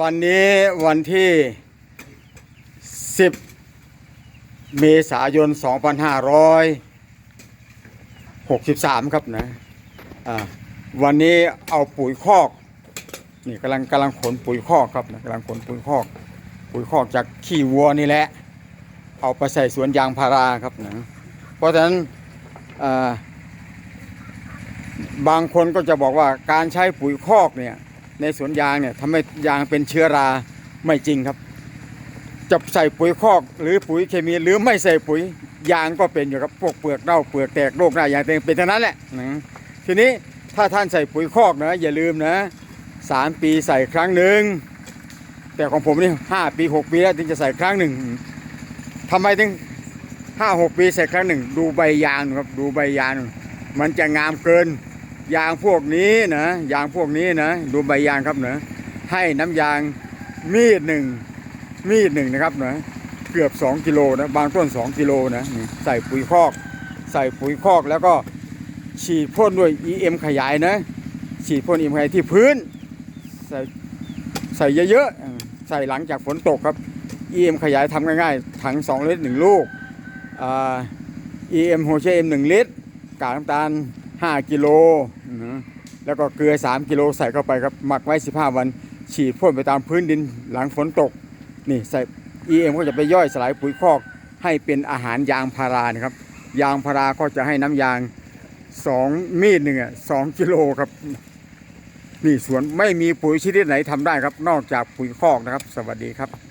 วันนี้วันที่ 10 เมษายน 2563 ครับนะวันนี้เอาปุ๋ยคอกนี่กำลังกำลังขนปุ๋ยคอกครับนะกำลังขนปุ๋ยคอก ปุ๋ยคอกจากขี้วัวนี่แหละ เอาไปใส่สวนยางพาราครับนะเพราะฉะนั้นบางคนก็จะบอกว่าการใช้ปุ๋ยคอกเนี่ย ในสวนยางเนี่ยทำให้ยางเป็นเชื้อราไม่จริงครับจะใส่ปุ๋ยคอกหรือปุ๋ยเคมีหรือไม่ใส่ปุ๋ยยางก็เป็นอยู่ครับพวกเปลือกเน่าเปลือกแตกโรคหน้ายางแตกเป็นเท่านั้นแหละนะทีนี้ถ้าท่านใส่ปุ๋ยคอกนะอย่าลืมนะสามปีใส่ครั้งหนึ่งแต่ของผมนี่ห้าปีหกปีแล้วถึงจะใส่ครั้งหนึ่งทำไมถึงห้าหกปีใส่ครั้งหนึ่งดูใบยางครับดูใบยางมันจะงามเกิน ยางพวกนี้นะยางพวกนี้นะ ดูใบยางครับเนะให้น้ำยางมีดหนึ่งมีดหนึ่งนะครับนะเกือบ 2กิโลนะบางต้น 2กิโลนะใส่ปุ๋ยคอก ใส่ปุ๋ยคอกแล้วก็ฉีดพ่นด้วย EM ขยายนะ ฉีดพ่น EM ขยายที่พื้น ใส่ใส่เยอะๆ ใส่หลังจากฝนตกครับ EM ขยายทำง่ายๆ ถัง 2 ลิตร 1 ลูกอ่า EM โฮเช M 1ลิตร กากน้ำตาล 5 กิโลนะแล้วก็เกลือ 3 กิโลใส่เข้าไปครับหมักไว้ 15 วัน ฉีดพ่นไปตามพื้นดินหลังฝนตกนี่ใส่ EM ก็จะไปย่อยสลายปุ๋ยคอกให้เป็นอาหารยางพารานะครับ ยางพาราก็จะให้น้ำยาง 2 มีดหนึ่งอะ2กิโลครับนี่สวนไม่มีปุ๋ยชนิดไหนทำได้ครับ นอกจากปุ๋ยคอกนะครับ สวัสดีครับ